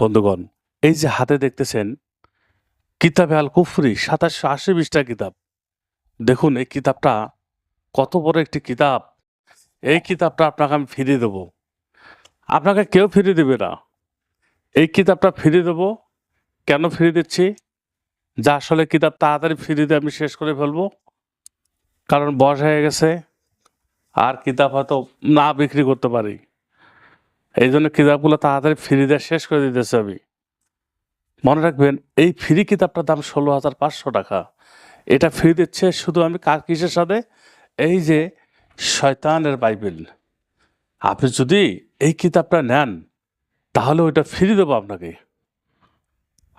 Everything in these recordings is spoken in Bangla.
বন্ধুগণ, এই যে হাতে দেখতেছেন, কিতাবে আল কুফরি সাতাশশো আশি বিশটা কিতাব। দেখুন, এই কিতাবটা কত বড় একটি কিতাব। এই কিতাবটা আপনাকে আমি ফিরিয়ে দেবো। আপনাকে কেউ ফিরিয়ে দেবে না। এই কিতাবটা ফিরিয়ে দেবো। কেন ফিরিয়ে দিচ্ছি? যা আসলে কিতাব তাড়াতাড়ি ফিরিয়ে দিয়ে আমি শেষ করে ফেলব। কারণ বয়স হয়ে গেছে, আর কিতাব হয়তো না বিক্রি করতে পারি। এই জন্য কিতাবগুলো তাড়াতাড়ি ফ্রি দিয়ে শেষ করে দিতেছে আমি। মনে রাখবেন, এই ফ্রি কিতাবটার দাম ষোলো হাজার পাঁচশো টাকা। এটা ফ্রি দিচ্ছে শুধু আমি কার কিসের সাথে? এই যে শয়তানের বাইবেল। আপনি যদি এই কিতাবটা নেন, তাহলে ওইটা ফ্রি দেবো আপনাকে।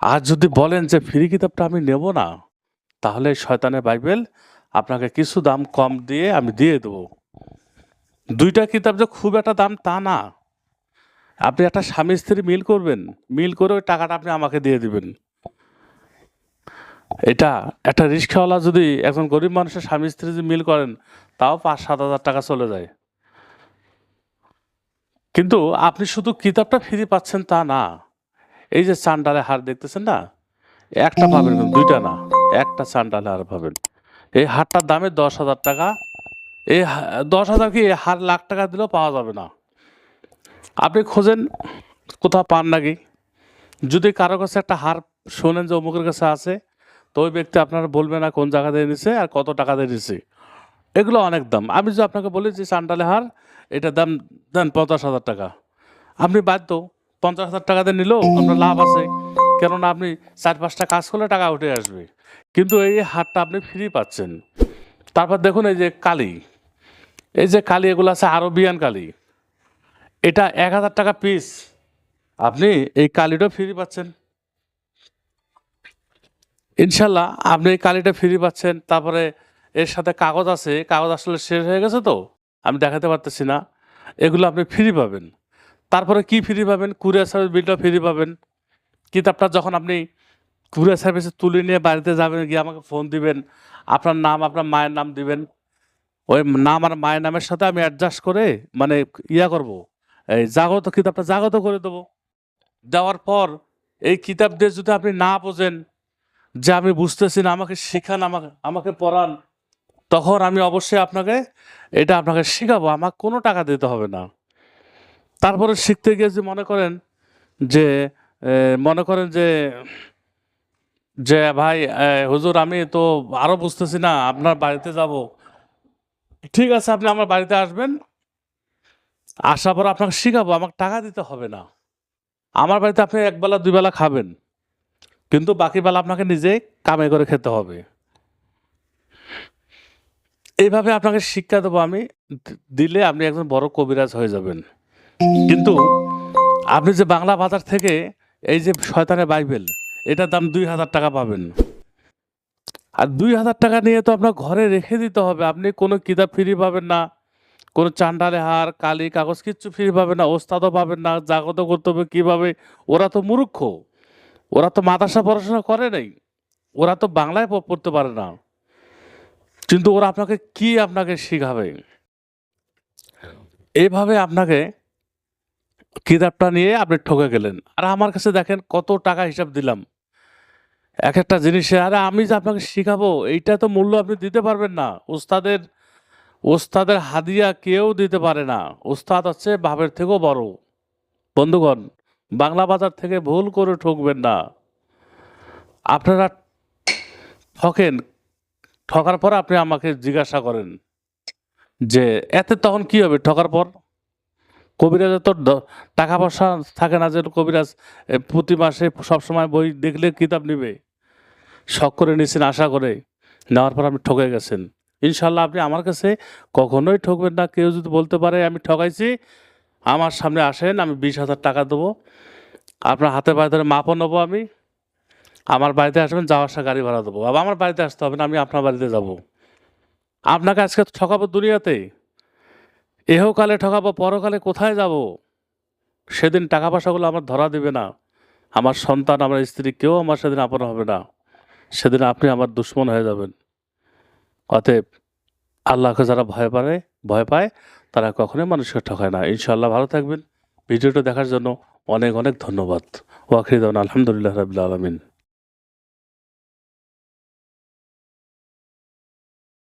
আর যদি বলেন যে ফ্রি কিতাবটা আমি নেব না, তাহলে শয়তানের বাইবেল আপনাকে কিছু দাম কম দিয়ে আমি দিয়ে দেবো। দুইটা কিতাব যে খুব একটা দাম তা না। আপনি একটা স্বামী স্ত্রী মিল করবেন, মিল করে ওই টাকাটা আপনি আমাকে দিয়ে দিবেন। এটা একটা রিক্সাওয়ালা যদি একজন গরিব মানুষের স্বামী স্ত্রী যদি মিল করেন, তাও পাঁচ সাত হাজার টাকা চলে যায়। কিন্তু আপনি শুধু কিতাবটা ফ্রি পাচ্ছেন তা না, এই যে চান্ডালে হার দেখতেছেন না? একটা পাবেন কিন্তু দুইটা না, একটা চান্ডালে হার পাবেন। এই হারটার দামে দশ হাজার টাকা, এই দশ হাজার কি হার লাখ টাকা দিলেও পাওয়া যাবে না। আপনি খোঁজেন, কোথাও পান নাকি? যদি কারও কাছে একটা হার শোনেন যে অমুকের কাছে আছে, তো ওই ব্যক্তি আপনারা বলবে না কোন জায়গা দিয়ে নিছে আর কত টাকা দিয়ে নিছে। এগুলো অনেক দাম। আমি যদি আপনাকে বলি যে চান্ডালে হার, এটা দাম, দেন পঞ্চাশ হাজার টাকা। আপনি বাধ্য, পঞ্চাশ হাজার টাকা দিয়ে নিলেও আপনার লাভ আছে। কেননা আপনি চার পাঁচটা কাজ করলে টাকা উঠে আসবে। কিন্তু এই হারটা আপনি ফ্রি পাচ্ছেন। তারপর দেখুন এই যে কালি। এই যে কালি, এগুলো আছে আরবিয়ান কালি। এটা এক হাজার টাকা পিস আপনি এই কালিটা ফ্রি পাচ্ছেন। ইনশাল্লাহ আপনি এই কালিটা ফ্রি পাচ্ছেন। তারপরে এর সাথে কাগজ আছে। কাগজ আসলে শেষ হয়ে গেছে তো? আমি দেখাতে পারতেছি না। এগুলো আপনি ফ্রি পাবেন। তারপরে কি ফ্রি পাবেন? কুরিয়ার সার্ভিস বিলটা ফ্রি পাবেন। কিতাবটা যখন আপনি কুরিয়ার সার্ভিসে তুলে নিয়ে বাড়িতে যাবেন, গিয়ে আমাকে ফোন দিবেন। আপনার নাম, আপনার মায়ের নাম দিবেন। ওই নাম আর মায়ের নামের সাথে আমি অ্যাডজাস্ট করে মানে ইয়া করব। এই জাগত কিতাবটা জাগত করে দেবো। দেওয়ার পর এই কিতাব দিয়ে যদি আপনি না বোঝেন যে আমি বুঝতেছি না, আমাকে শেখান, আমাকে আমাকে পড়ান, তখন আমি অবশ্যই আপনাকে এটা আপনাকে শেখাবো। আমাকে কোনো টাকা দিতে হবে না। তারপরে শিখতে গিয়ে যে মনে করেন যে মনে করেন যে যে ভাই হুজুর, আমি তো আরও বুঝতেছি না, আপনার বাড়িতে যাব। ঠিক আছে, আপনি আমার বাড়িতে আসবেন। আসার পর আপনাকে শিখাবো, আমাকে টাকা দিতে হবে না। আমার বাড়িতে আপনি একবেলা দুই বেলা খাবেন, কিন্তু বাকি বেলা আপনাকে নিজে কামে করে খেতে হবে। এইভাবে আপনাকে শিক্ষা দেবো আমি দিলে আপনি একজন বড় কবিরাজ হয়ে যাবেন। কিন্তু আপনি যে বাংলা বাজার থেকে এই যে শয়তানের বাইবেল, এটার দাম দুই হাজার টাকা পাবেন। আর দুই হাজার টাকা নিয়ে তো আপনার ঘরে রেখে দিতে হবে, আপনি কোনো কিতাব ফ্রি পাবেন না কোনো চান্ডালে হার, কালি, কাগজ কিচ্ছু ফ্রি পাবেন না, ওস্তাদও পাবেন না জাগত করতে হবে কীভাবে? ওরা তো মূর্খ। ওরা তো মাদ্রাসা পড়াশোনা করে নাই। ওরা তো বাংলায় পড়তে পারে না। কিন্তু ওরা আপনাকে কি আপনাকে শিখাবে? এইভাবে আপনাকে কিতাবটা নিয়ে আপনি ঠকে গেলেন। আর আমার কাছে দেখেন কত টাকা হিসাব দিলাম। এক একটা জিনিসে, আরে আমি যে আপনাকে শিখাবো, এইটা তো মূল্য আপনি দিতে পারবেন না। ওস্তাদের ওস্তাদের হাদিয়া কেউ দিতে পারে না। ওস্তাদ হচ্ছে বাপের থেকেও বড়। বন্ধুগণ, বাংলা বাজার থেকে ভুল করে ঠকবেন না। আপনারা ঠকেন, ঠকার পর আপনি আমাকে জিজ্ঞাসা করেন যে, এতে তখন কি হবে? ঠকার পর? কবিরাজের তো টাকা পয়সা থাকে না যে কবিরাজ প্রতি মাসে সবসময় বই দেখলে কিতাব নিবে। শখ করে নিয়েছেন আশা করে। নেওয়ার পর আপনি ঠকে গেছেন। ইনশাল্লাহ আপনি আমার কাছে কখনোই ঠকবেন না। কেউ যদি বলতে পারে, আমি ঠকাইছি, আমার সামনে আসেন, আমি বিশ হাজার টাকা দেবো। আপনার হাতে পায়ে ধরে মাপও নেব আমি। আমার বাড়িতে আসবেন যাওয়া আসা গাড়ি ভাড়া দেবো। আবার আমার বাড়িতে আসতে হবে না, আমি আপনার বাড়িতে যাব। আপনাকে আজকে তো ঠকাবো দুনিয়াতে। এহকালে ঠকাবো, পরকালে কোথায় যাব? সেদিন টাকা পয়সাগুলো আমার ধরা দেবে না। আমার সন্তান, আমার স্ত্রী, কেউ আমার সেদিন আপন হবে না। সেদিন আপনি আমার দুশ্মন হয়ে যাবেন। অতএব আল্লাহকে যারা ভয় পারে, ভয় পায়, তারা কখনোই মানুষকে ঠকায় না। ইনশাআল্লাহ ভালো থাকবেন। ভিডিওটা দেখার জন্য অনেক অনেক ধন্যবাদ। ওয়াকিদান আলহামদুলিল্লাহ রাবিল আলমিন।